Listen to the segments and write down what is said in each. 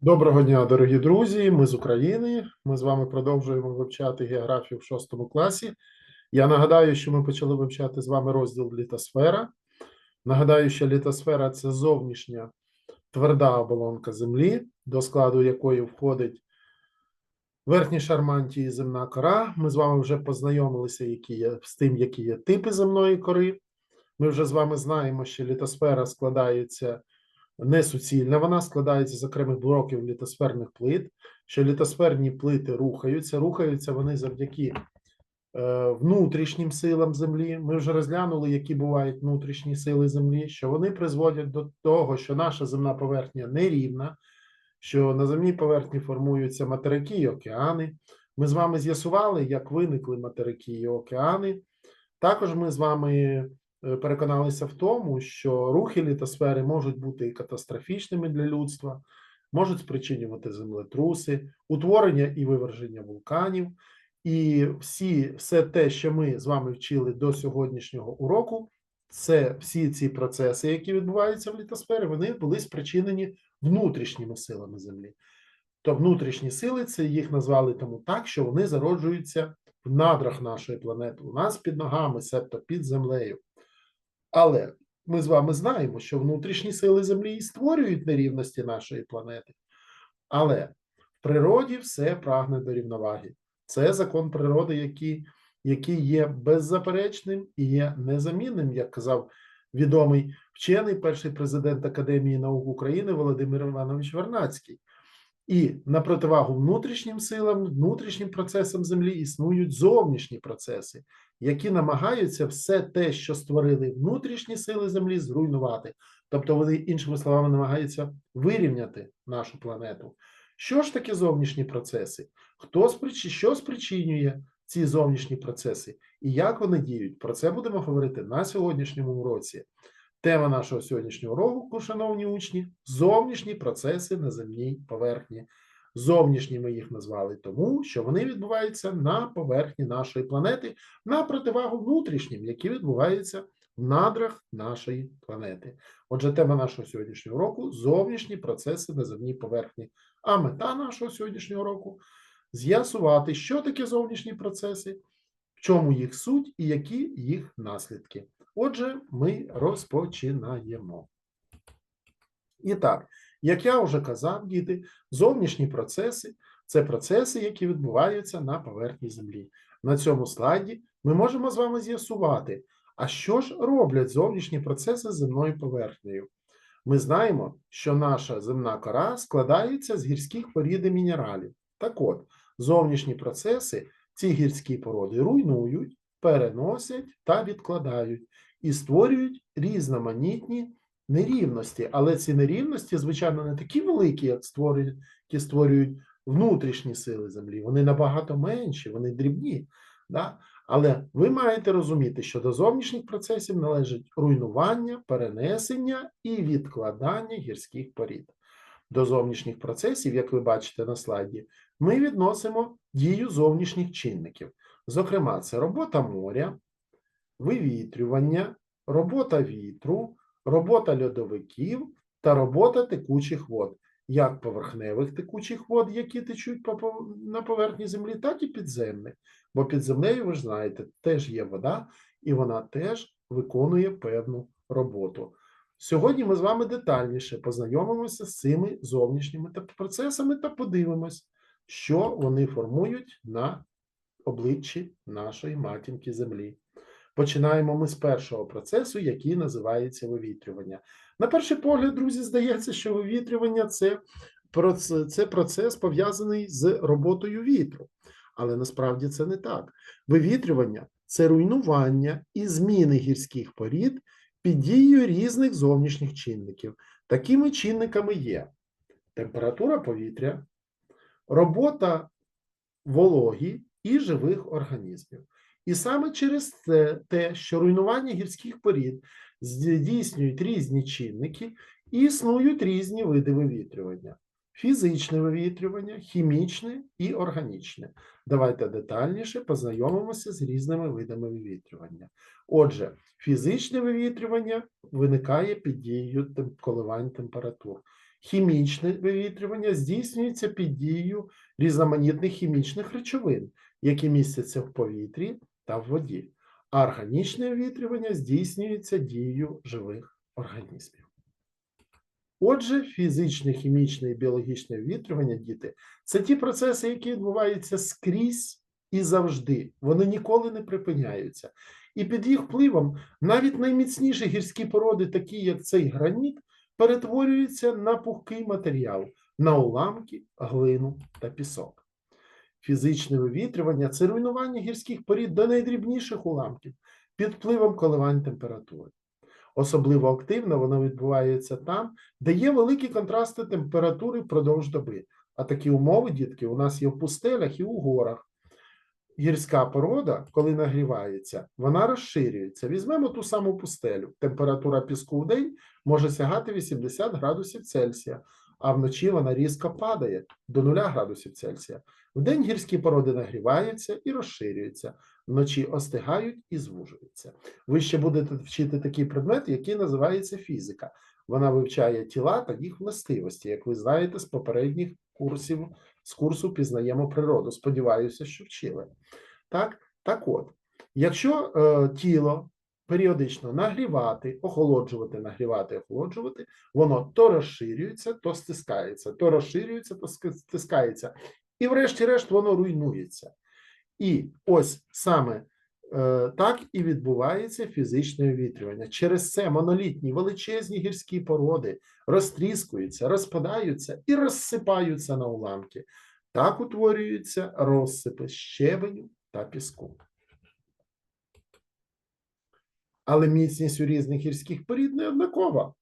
Доброго дня, дорогі друзі. Ми з України. Ми з вами продовжуємо вивчати географію в шостому класі. Я нагадаю, що ми почали вивчати з вами розділ літосфера. Нагадаю, що літосфера це зовнішня тверда оболонка Землі, до складу якої входить верхній шар мантії земна кора. Ми з вами вже познайомилися які є, з тим, які є типи земної кори. Ми вже з вами знаємо, що літосфера складається не суцільна, вона складається з окремих блоків літосферних плит, що літосферні плити рухаються, рухаються вони завдяки е, внутрішнім силам Землі. Ми вже розглянули, які бувають внутрішні сили Землі, що вони призводять до того, що наша земна поверхня нерівна, що на земній поверхні формуються материки і океани. Ми з вами з'ясували, як виникли материки і океани. Також ми з вами переконалися в тому, що рухи літосфери можуть бути і катастрофічними для людства, можуть спричинювати землетруси, утворення і виверження вулканів. І всі, все те, що ми з вами вчили до сьогоднішнього уроку, це всі ці процеси, які відбуваються в літосфері, вони були спричинені внутрішніми силами Землі. То внутрішні сили це їх назвали тому так, що вони зароджуються в надрах нашої планети, у нас під ногами, себто під землею. Але ми з вами знаємо, що внутрішні сили Землі і створюють нерівності нашої планети. Але в природі все прагне до рівноваги. Це закон природи, який, який є беззаперечним і є незамінним, як казав відомий вчений, перший президент Академії наук України Володимир Іванович Вернацький. І на противагу внутрішнім силам, внутрішнім процесам Землі існують зовнішні процеси, які намагаються все те, що створили внутрішні сили Землі, зруйнувати. Тобто вони, іншими словами, намагаються вирівняти нашу планету. Що ж таке зовнішні процеси? Хто спричі... Що спричинює ці зовнішні процеси і як вони діють? Про це будемо говорити на сьогоднішньому уроці. Тема нашого сьогоднішнього уроку, шановні учні, зовнішні процеси на земній поверхні. Зовнішні ми їх назвали тому, що вони відбуваються на поверхні нашої планети на противагу внутрішнім, які відбуваються в надрах нашої планети. Отже, тема нашого сьогоднішнього уроку зовнішні процеси на земній поверхні. А мета нашого сьогоднішнього уроку з'ясувати, що таке зовнішні процеси, в чому їх суть і які їх наслідки. Отже, ми розпочинаємо. І так, як я вже казав, діти, зовнішні процеси це процеси, які відбуваються на поверхні Землі. На цьому слайді ми можемо з вами з'ясувати, а що ж роблять зовнішні процеси з земною поверхнею. Ми знаємо, що наша земна кора складається з гірських порід і мінералів. Так от, зовнішні процеси ці гірські породи руйнують, переносять та відкладають і створюють різноманітні нерівності. Але ці нерівності, звичайно, не такі великі, як створюють, які створюють внутрішні сили Землі. Вони набагато менші, вони дрібні. Да? Але ви маєте розуміти, що до зовнішніх процесів належить руйнування, перенесення і відкладання гірських порід. До зовнішніх процесів, як ви бачите на слайді, ми відносимо дію зовнішніх чинників. Зокрема, це робота моря, вивітрювання, робота вітру, робота льодовиків та робота текучих вод, як поверхневих текучих вод, які течуть на поверхні землі, так і підземних. Бо під землею, ви ж знаєте, теж є вода, і вона теж виконує певну роботу. Сьогодні ми з вами детальніше познайомимося з цими зовнішніми процесами та подивимось, що вони формують на обличчі нашої матінки Землі. Починаємо ми з першого процесу, який називається вивітрювання. На перший погляд, друзі, здається, що вивітрювання це це процес пов'язаний з роботою вітру. Але насправді це не так. Вивітрювання це руйнування і зміни гірських порід під дією різних зовнішніх чинників. Такими чинниками є температура повітря, робота вологі і живих організмів. І саме через це те, що руйнування гірських порід здійснюють різні чинники, і існують різні види вивітрювання: фізичне вивітрювання, хімічне і органічне. Давайте детальніше познайомимося з різними видами вивітрювання. Отже, фізичне вивітрювання виникає під дією коливань температур. Хімічне вивітрювання здійснюється під дією різноманітних хімічних речовин, які містяться в повітрі та в воді. А органічне вивітрювання здійснюється дією живих організмів. Отже, фізичне, хімічне і біологічне вивітрювання, діти, це ті процеси, які відбуваються скрізь і завжди. Вони ніколи не припиняються. І під їх впливом навіть найміцніші гірські породи, такі як цей граніт, перетворюються на пухкий матеріал, на уламки, глину та пісок. Фізичне вивітрювання це руйнування гірських порід до найдрібніших уламків під впливом коливань температури. Особливо активно воно відбувається там, де є великі контрасти температури впродовж доби. А такі умови, дітки, у нас є в пустелях і у горах. Гірська порода, коли нагрівається, вона розширюється. Візьмемо ту саму пустелю. Температура піску в день може сягати 80 градусів Цельсія, а вночі вона різко падає до 0 градусів Цельсія. Вдень гірські породи нагріваються і розширюються, вночі остигають і звужуються. Ви ще будете вчити такий предмет, який називається фізика. Вона вивчає тіла та їх властивості, як ви знаєте з попередніх курсів, з курсу пізнаємо природу. Сподіваюся, що вчили. Так, так от, якщо е, тіло періодично нагрівати, охолоджувати, нагрівати, охолоджувати, воно то розширюється, то стискається, то розширюється, то стискається. І врешті-решт воно руйнується. І ось саме е, так і відбувається фізичне вивітрювання. Через це монолітні величезні гірські породи розтріскуються, розпадаються і розсипаються на уламки. Так утворюються розсипи щебеню та піску. Але міцність у різних гірських порід не однакова.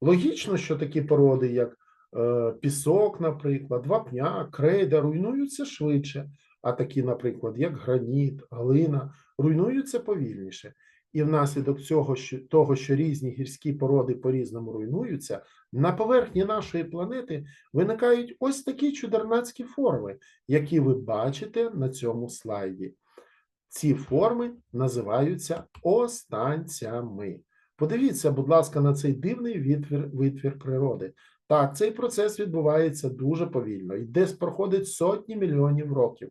Логічно, що такі породи, як е, пісок, наприклад, вапняк, крейда, руйнуються швидше, а такі, наприклад, як граніт, глина, руйнуються повільніше. І внаслідок цього, що, того, що різні гірські породи по-різному руйнуються, на поверхні нашої планети виникають ось такі чудернацькі форми, які ви бачите на цьому слайді. Ці форми називаються останцями. Подивіться, будь ласка, на цей дивний витвір, витвір природи. Так, цей процес відбувається дуже повільно і десь проходить сотні мільйонів років.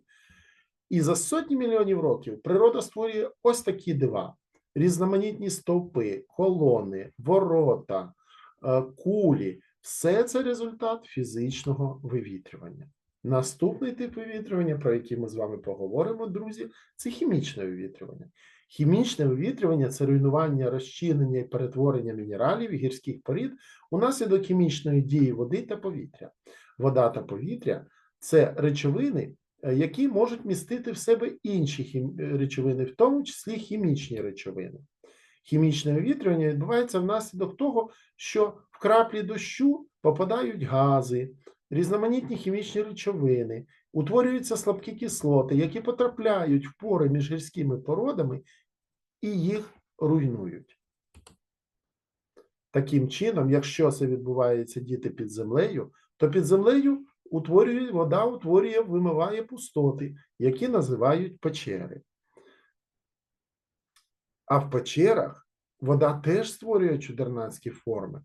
І за сотні мільйонів років природа створює ось такі дива: різноманітні стовпи, колони, ворота, е, кулі. Все це результат фізичного вивітрювання. Наступний тип вивітрювання, про який ми з вами поговоримо, друзі, це хімічне вивітрювання. Хімічне вивітрювання це руйнування, розчинення і перетворення мінералів і гірських порід унаслідок хімічної дії води та повітря. Вода та повітря це речовини, е, які можуть містити в себе інші хім... е, речовини, в тому числі хімічні речовини. Хімічне вивітрювання відбувається внаслідок того, що в краплі дощу попадають гази, різноманітні хімічні речовини, утворюються слабкі кислоти, які потрапляють в пори між гірськими породами і їх руйнують. Таким чином, якщо це відбувається діти під землею, то під землею утворює вода, утворює, вимиває пустоти, які називають печери. А в печерах вода теж створює чудернацькі форми.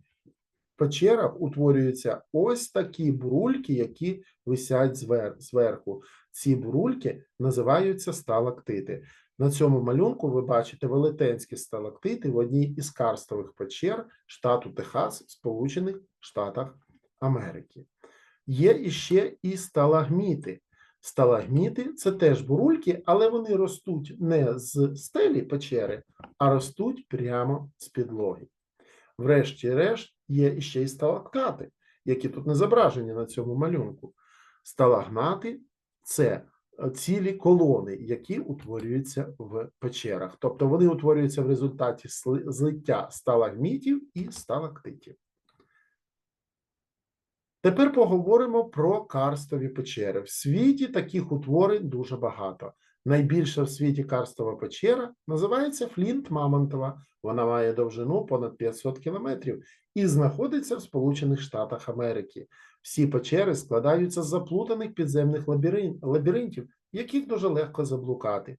Печерах утворюються ось такі бурульки, які висять звер- зверху. Ці бурульки називаються сталактити. На цьому малюнку ви бачите велетенські сталактити в одній із карстових печер штату Техас, Сполучених Штатах Америки. Є іще і сталагміти. Сталагміти це теж бурульки, але вони ростуть не з стелі печери, а ростуть прямо з підлоги. Врешті-решт є іще й сталактати, які тут не зображені на цьому малюнку. Сталагнати це е, цілі колони, які утворюються в печерах. Тобто вони утворюються в результаті злиття сталагмітів і сталактитів. Тепер поговоримо про карстові печери. В світі таких утворень дуже багато. Найбільша в світі карстова печера називається Флінт Мамонтова. Вона має довжину понад 500 кілометрів і знаходиться в Сполучених Штатах Америки. Всі печери складаються з заплутаних підземних лабірин- лабіринтів, яких дуже легко заблукати.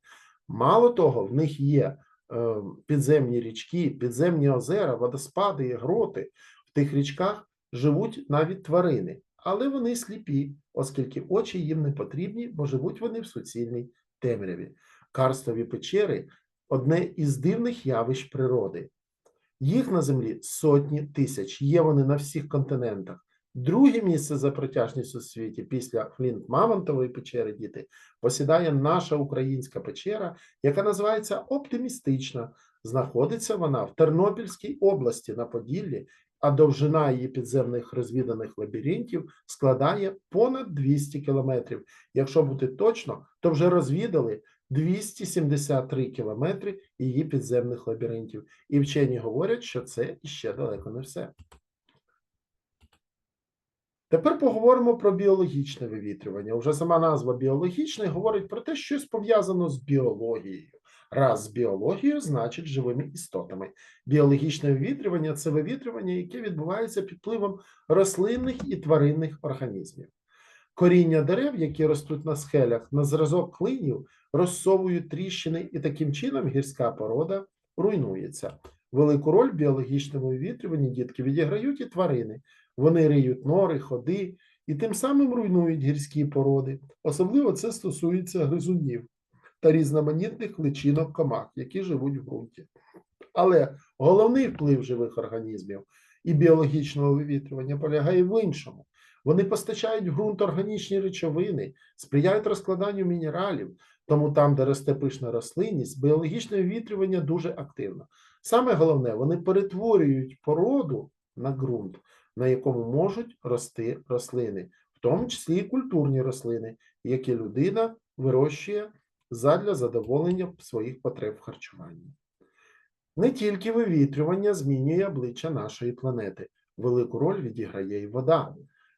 Мало того, в них є е, підземні річки, підземні озера, водоспади і гроти. В тих річках живуть навіть тварини, але вони сліпі, оскільки очі їм не потрібні, бо живуть вони в суцільній темряві. Карстові печери одне із дивних явищ природи. Їх на землі сотні тисяч, є вони на всіх континентах. Друге місце за протяжністю у світі після Флінт Мамонтової печери діти посідає наша українська печера, яка називається Оптимістична. Знаходиться вона в Тернопільській області на Поділлі, а довжина її підземних розвіданих лабіринтів складає понад 200 кілометрів. Якщо бути точно, то вже розвідали 273 кілометри її підземних лабіринтів. І вчені говорять, що це іще далеко не все. Тепер поговоримо про біологічне вивітрювання. Уже сама назва біологічне говорить про те, що щось пов'язано з біологією. Раз з біологією, значить живими істотами. Біологічне вивітрювання це вивітрювання, яке відбувається під впливом рослинних і тваринних організмів. Коріння дерев, які ростуть на схелях, на зразок клинів, розсовують тріщини, і таким чином гірська порода руйнується. Велику роль в біологічному вивітрюванні дітки відіграють і тварини. Вони риють нори, ходи і тим самим руйнують гірські породи. Особливо це стосується гризунів та різноманітних личинок комах, які живуть в ґрунті. Але головний вплив живих організмів і біологічного вивітрювання полягає в іншому. Вони постачають ґрунт органічні речовини, сприяють розкладанню мінералів, тому там, де росте пишна рослинність, біологічне вивітрювання дуже активно. Саме головне, вони перетворюють породу на ґрунт, на якому можуть рости рослини, в тому числі і культурні рослини, які людина вирощує задля задоволення своїх потреб в харчуванні. Не тільки вивітрювання змінює обличчя нашої планети, велику роль відіграє і вода.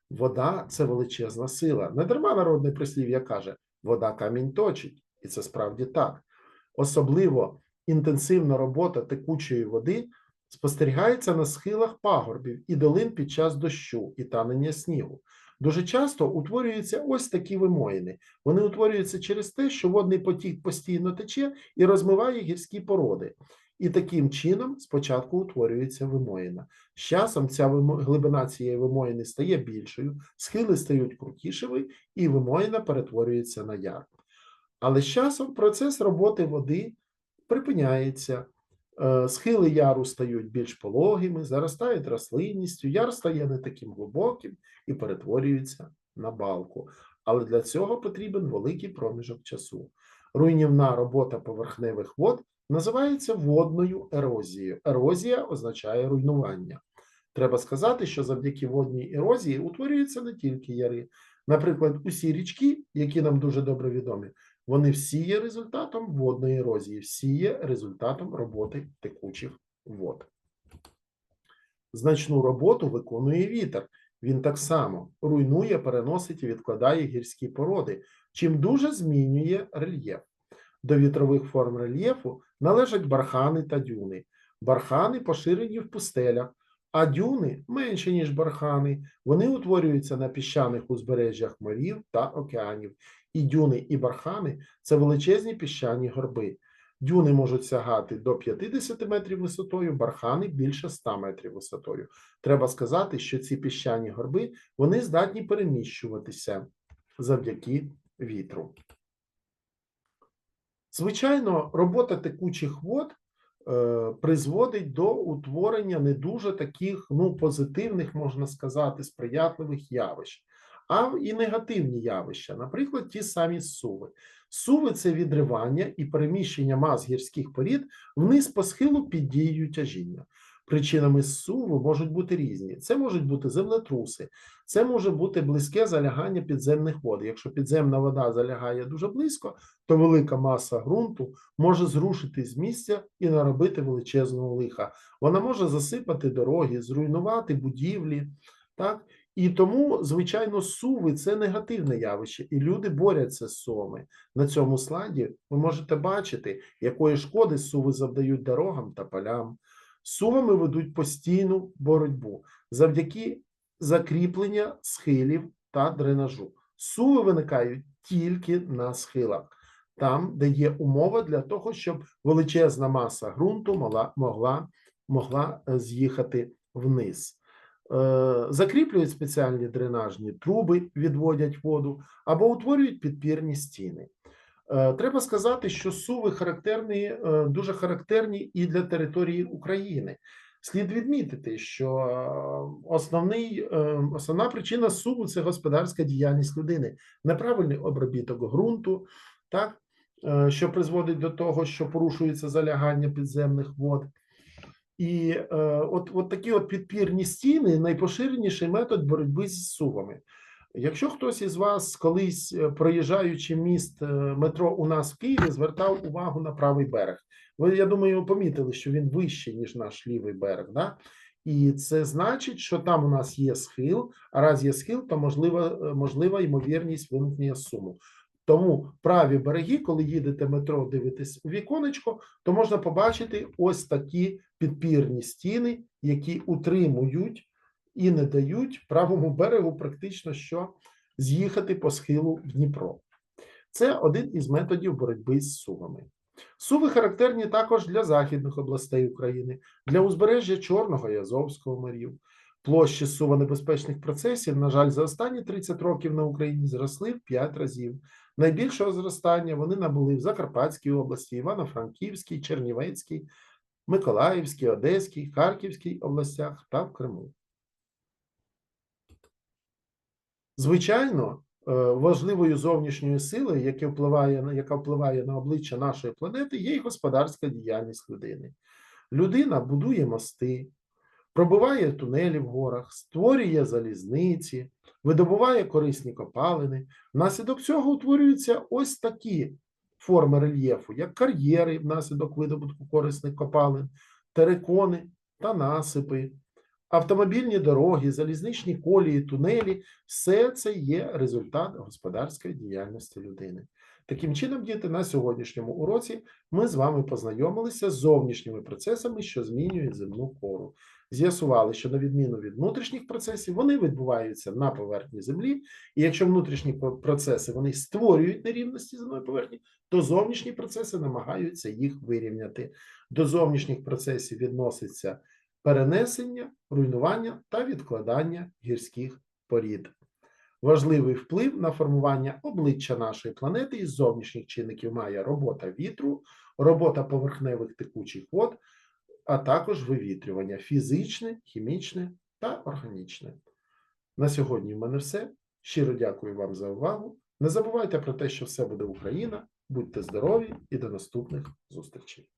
Вода це величезна сила. Недарма народне прислів'я каже: вода камінь точить, і це справді так. Особливо інтенсивна робота текучої води спостерігається на схилах пагорбів і долин під час дощу і танення снігу. Дуже часто утворюються ось такі вимоїни. Вони утворюються через те, що водний потік постійно тече і розмиває гірські породи. І таким чином спочатку утворюється вимоїна. З часом ця глибина цієї вимоїни стає більшою, схили стають крутішими, і вимоїна перетворюється на яр. Але з часом процес роботи води припиняється. Е, Схили яру стають більш пологими, заростають рослинністю, яр стає не таким глибоким і перетворюється на балку. Але для цього потрібен великий проміжок часу. Руйнівна робота поверхневих вод називається водною ерозією. Ерозія означає руйнування. Треба сказати, що завдяки водній ерозії утворюються не тільки яри. Наприклад, усі річки, які нам дуже добре відомі, вони всі є результатом водної ерозії, всі є результатом роботи текучих вод. Значну роботу виконує вітер. Він так само руйнує, переносить і відкладає гірські породи, чим дуже змінює рельєф. До вітрових форм рельєфу належать бархани та дюни. Бархани поширені в пустелях, а дюни менші, ніж бархани. Вони утворюються на піщаних узбережжях морів та океанів. І дюни, і бархани це величезні піщані горби. Дюни можуть сягати до 50 метрів висотою, бархани більше 100 метрів висотою. Треба сказати, що ці піщані горби вони здатні переміщуватися завдяки вітру. Звичайно, робота текучих вод призводить до утворення не дуже таких ну, позитивних, можна сказати, сприятливих явищ, а і негативні явища, наприклад, ті самі суви. Суви це відривання і переміщення мас гірських порід вниз по схилу під дією тяжіння. Причинами суву можуть бути різні. Це можуть бути землетруси, це може бути близьке залягання підземних вод. Якщо підземна вода залягає дуже близько, то велика маса ґрунту може зрушити з місця і наробити величезного лиха. Вона може засипати дороги, зруйнувати будівлі. Так? І тому, звичайно, суви це негативне явище, і люди борються з сувами. На цьому слайді ви можете бачити, якої шкоди суви завдають дорогам та полям. Сувами ведуть постійну боротьбу завдяки закріплення схилів та дренажу. Суви виникають тільки на схилах, там, де є умова для того, щоб величезна маса ґрунту могла, могла, могла е, з'їхати вниз. е, закріплюють спеціальні дренажні труби, відводять воду або утворюють підпірні стіни. Е, Треба сказати, що суви характерні, дуже характерні і для території України. Слід відмітити, що основний, основна причина суву це господарська діяльність людини, неправильний обробіток ґрунту, так, що призводить до того, що порушується залягання підземних вод. І е, от, от такі от підпірні стіни найпоширеніший метод боротьби з сувами. Якщо хтось із вас колись е, проїжджаючи міст е, метро у нас в Києві, звертав увагу на правий берег. Ви, я думаю, помітили, що він вищий, ніж наш лівий берег. Да? І це значить, що там у нас є схил, а раз є схил, то можлива, е, можлива ймовірність виникнення суму. Тому праві береги, коли їдете метро, дивитесь у віконечко, то можна побачити ось такі підпірні стіни, які утримують і не дають правому берегу практично що з'їхати по схилу в Дніпро. Це один із методів боротьби з сувами. Суви характерні також для західних областей України, для узбережжя Чорного і Азовського морів. Площі сувонебезпечних процесів, на жаль, за останні 30 років на Україні зросли в 5 разів. Найбільшого зростання вони набули в Закарпатській області, Івано-Франківській, Чернівецькій, Миколаївській, Одеській, Харківській областях та в Криму. Звичайно, е, важливою зовнішньою силою, яка впливає, яка впливає на обличчя нашої планети, є й господарська діяльність людини. Людина будує мости, пробиває тунелі в горах, створює залізниці, видобуває корисні копалини. Внаслідок цього утворюються ось такі форми рельєфу, як кар'єри внаслідок видобутку корисних копалин, терикони та насипи, автомобільні дороги, залізничні колії, тунелі все це є результат господарської діяльності людини. Таким чином, діти, на сьогоднішньому уроці ми з вами познайомилися з зовнішніми процесами, що змінюють земну кору. З'ясували, що на відміну від внутрішніх процесів, вони відбуваються на поверхні землі, і якщо внутрішні процеси вони створюють нерівності земної поверхні, то зовнішні процеси намагаються їх вирівняти. До зовнішніх процесів відноситься перенесення, руйнування та відкладання гірських порід. Важливий вплив на формування обличчя нашої планети із зовнішніх чинників має робота вітру, робота поверхневих текучих вод, а також вивітрювання фізичне, хімічне та органічне. На сьогодні в мене все. Щиро дякую вам за увагу. Не забувайте про те, що все буде Україна. Будьте здорові і до наступних зустрічей.